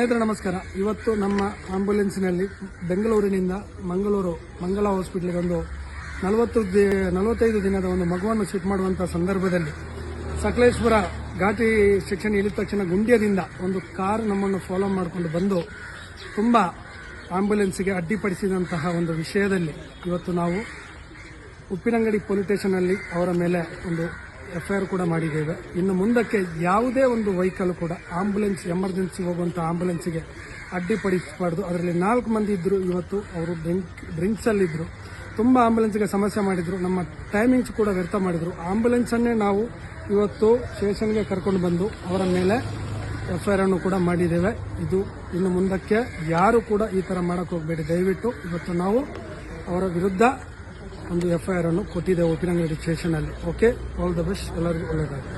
ನಮಸ್ಕಾರ. ಇವತ್ತು ನಮ್ಮ ಆಂಬ್ಯುಲೆನ್ಸ್ನಲ್ಲಿ ಬೆಂಗಳೂರಿನಿಂದ ಮಂಗಳೂರು ಮಂಗಳ ಹಾಸ್ಪಿಟ್ಲಿಗೆ ಒಂದು ನಲವತ್ತು ದಿ, ನಲವತ್ತೈದು ದಿನದ ಒಂದು ಮಗುವನ್ನು ಶಿಫ್ಟ್ ಮಾಡುವಂಥ ಸಂದರ್ಭದಲ್ಲಿ ಸಕಲೇಶ್ವರ ಘಾಟಿ ಸೆಕ್ಷನ್ ಇಳಿದ ತಕ್ಷಣ ಗುಂಡ್ಯದಿಂದ ಒಂದು ಕಾರ್ ನಮ್ಮನ್ನು ಫಾಲೋ ಮಾಡಿಕೊಂಡು ಬಂದು ತುಂಬ ಆಂಬ್ಯುಲೆನ್ಸ್ಗೆ ಅಡ್ಡಿಪಡಿಸಿದಂತಹ ಒಂದು ವಿಷಯದಲ್ಲಿ ಇವತ್ತು ನಾವು ಉಪ್ಪಿನಂಗಡಿ ಪೊಲೀಸ್ ಸ್ಟೇಷನಲ್ಲಿ ಅವರ ಮೇಲೆ ಒಂದು ಎಫ್ಐಆರ್ ಕೂಡ ಮಾಡಿದ್ದೇವೆ. ಇನ್ನು ಮುಂದಕ್ಕೆ ಯಾವುದೇ ಒಂದು ವೆಹಿಕಲ್ ಕೂಡ ಆಂಬುಲೆನ್ಸ್ ಎಮರ್ಜೆನ್ಸಿ ಹೋಗುವಂಥ ಆಂಬುಲೆನ್ಸಿಗೆ ಅಡ್ಡಿಪಡಿಸಬಾರ್ದು. ಅದರಲ್ಲಿ ನಾಲ್ಕು ಮಂದಿ ಇದ್ದರು ಇವತ್ತು ಅವರು ಡ್ರಿಂಕ್ ಡ್ರಿಂಕ್ಸಲ್ಲಿದ್ದರು ತುಂಬ ಆಂಬುಲೆನ್ಸ್ಗೆ ಸಮಸ್ಯೆ ಮಾಡಿದರು. ನಮ್ಮ ಟೈಮಿಂಗ್ಸ್ ಕೂಡ ವ್ಯರ್ಥ ಮಾಡಿದರು. ಆಂಬುಲೆನ್ಸನ್ನೇ ನಾವು ಇವತ್ತು ಸ್ಟೇಷನ್ಗೆ ಕರ್ಕೊಂಡು ಬಂದು ಅವರ ಮೇಲೆ ಎಫ್ ಐ ಆರ್ ಅನ್ನು ಕೂಡ ಮಾಡಿದ್ದೇವೆ. ಇದು ಇನ್ನು ಮುಂದಕ್ಕೆ ಯಾರು ಕೂಡ ಈ ಥರ ಮಾಡೋಕ್ಕೆ ಹೋಗಬೇಡಿ. ದಯವಿಟ್ಟು ಇವತ್ತು ನಾವು ಅವರ ವಿರುದ್ಧ ಒಂದು ಎಫ್ ಐ ಆರ್ ಅನ್ನು ಕೊಟ್ಟಿದೆ ಉಪ್ಪಿನಂಗಡಿ ಸ್ಟೇಷನ್ ಅಲ್ಲಿ. ಓಕೆ ಆಲ್ ದ ಬೆಸ್ಟ್ ಎಲ್ಲರಿಗೂ ಒಳ್ಳೆಯದಾಗಲಿ